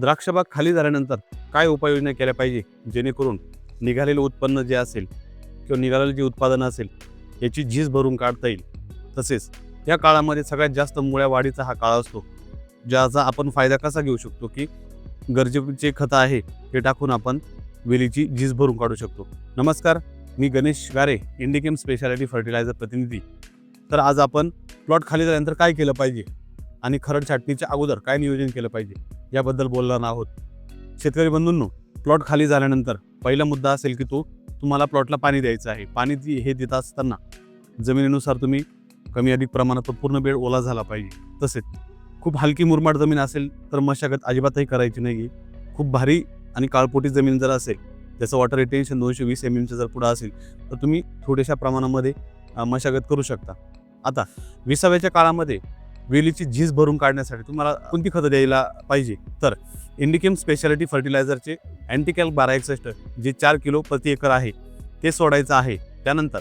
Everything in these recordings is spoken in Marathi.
द्राक्षबाग खाली झाल्यानंतर काय उपाययोजना केल्या पाहिजे? जेणेकरून निघालेलं उत्पन्न जे असेल किंवा निघालेलं जे उत्पादन असेल याची झीज भरून काढता येईल. तसेच या काळामध्ये सगळ्यात जास्त मुळ्या वाढीचा हा काळ असतो ज्याचा आपण फायदा कसा घेऊ शकतो की गरजेचे खतं आहे ते टाकून आपण वेलीची झीज भरून काढू शकतो. नमस्कार मी गणेश गारे इंडिकेम स्पेशालिटी फर्टिलायझर प्रतिनिधी. तर आज आपण प्लॉट खाली झाल्यानंतर काय केलं पाहिजे? आणि खरड छाटणीच्या अगोदर काय नियोजन केलं पाहिजे? याबद्दल बोलणार आहोत. शेतकरी बंधूंनो प्लॉट खाली झाल्यानंतर पहिला मुद्दा असेल की तो तुम्हाला प्लॉटला पाणी द्यायचं आहे. पाणी हे देत असताना जमिनीनुसार तुम्ही कमी अधिक प्रमाणात पूर्ण वेळ ओला झाला पाहिजे. तसेच खूप हलकी मुरमाड जमीन असेल तर मशागत अजिबातही करायची नाही खूप भारी आणि काळपोटी जमीन जर असेल त्याचं वॉटर रिटेन्शन दोनशे वीस एम एमचं जर पुढं असेल तर तुम्ही थोड्याशा प्रमाणामध्ये मशागत करू शकता. आता विसाव्याच्या काळामध्ये वेलीची झीज भरून काढण्यासाठी तुम्हाला कोणती खतं द्यायला पाहिजे? तर इंडिकेम स्पेशालिटी फर्टिलायझरचे अँटीकॅल बारा एकसष्ट जे चार किलो प्रति एकर आहे ते सोडायचं आहे. त्यानंतर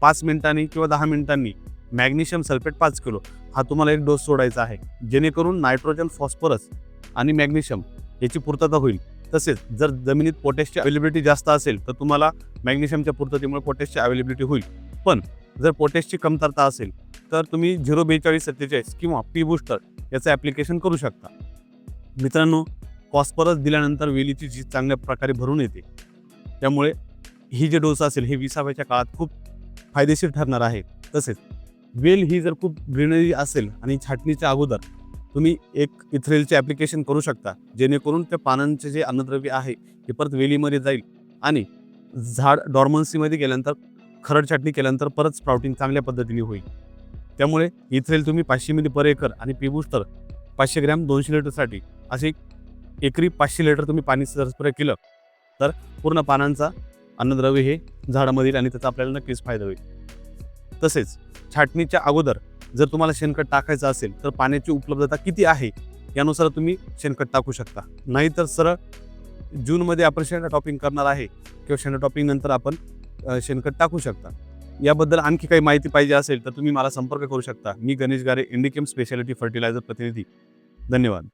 पाच मिनिटांनी किंवा दहा मिनिटांनी मॅग्नेशियम सल्फेट पाच किलो हा तुम्हाला एक डोस सोडायचा आहे. जेणेकरून नायट्रोजन फॉस्फरस आणि मॅग्नेशियम याची पूर्तता होईल. तसेच जर जमिनीत पोटॅशची अवेलेबिलिटी जास्त असेल तर तुम्हाला मॅग्नेशियमच्या पूर्ततेमुळे पोटॅशची अवेलेबिलिटी होईल. पण जर पोटॅशची कमतरता असेल तर तुम्ही झिरो बेचाळीस सत्तेचाळीस किंवा पी बूस्टर याचं ॲप्लिकेशन करू शकता. मित्रांनो फॉस्फरस दिल्यानंतर वेलीची झीज चांगल्या प्रकारे भरून येते. त्यामुळे ही जे डोस असेल हे विसाव्याच्या काळात खूप फायदेशीर ठरणार आहे. तसेच वेल ही जर खूप ग्रीनरी असेल आणि छाटणीच्या अगोदर तुम्ही एक इथ्रेलचे ॲप्लिकेशन करू शकता जेणेकरून त्या पानांचे जे अन्नद्रव्य आहे ते परत वेलीमध्ये जाईल आणि झाड डॉर्मन्सीमध्ये गेल्यानंतर खरड छाटणी केल्यानंतर परत स्प्राउटिंग चांगल्या पद्धतीने होईल. त्यामुळे इथेल तुम्ही पाचशे मिली पर एकर आणि पी बूस्टर पाचशे ग्रॅम दोनशे लिटरसाठी असे एकरी पाचशे लिटर तुम्ही पाणी जर स्प्रे केलं तर पूर्ण पानांचा अन्नद्रव्य हे झाडामध्ये येईल आणि त्याचा आपल्याला नक्कीच फायदा होईल. तसेच छाटणीच्या अगोदर जर तुम्हाला शेणखत टाकायचं असेल तर पाण्याची उपलब्धता किती आहे यानुसार तुम्ही शेणखत टाकू शकता. नाहीतर सरळ जूनमध्ये आपण शेणा टॉपिंग करणार आहे किंवा शेण टॉपिंग नंतर आपण शेणखत टाकू शकता. याबद्दल आणखी काही माहिती पाहिजे असेल तर तुम्ही मला संपर्क करू शकता. मी गणेश गारे इंडिकेम स्पेशालिटी फर्टिलायझर प्रतिनिधी. धन्यवाद.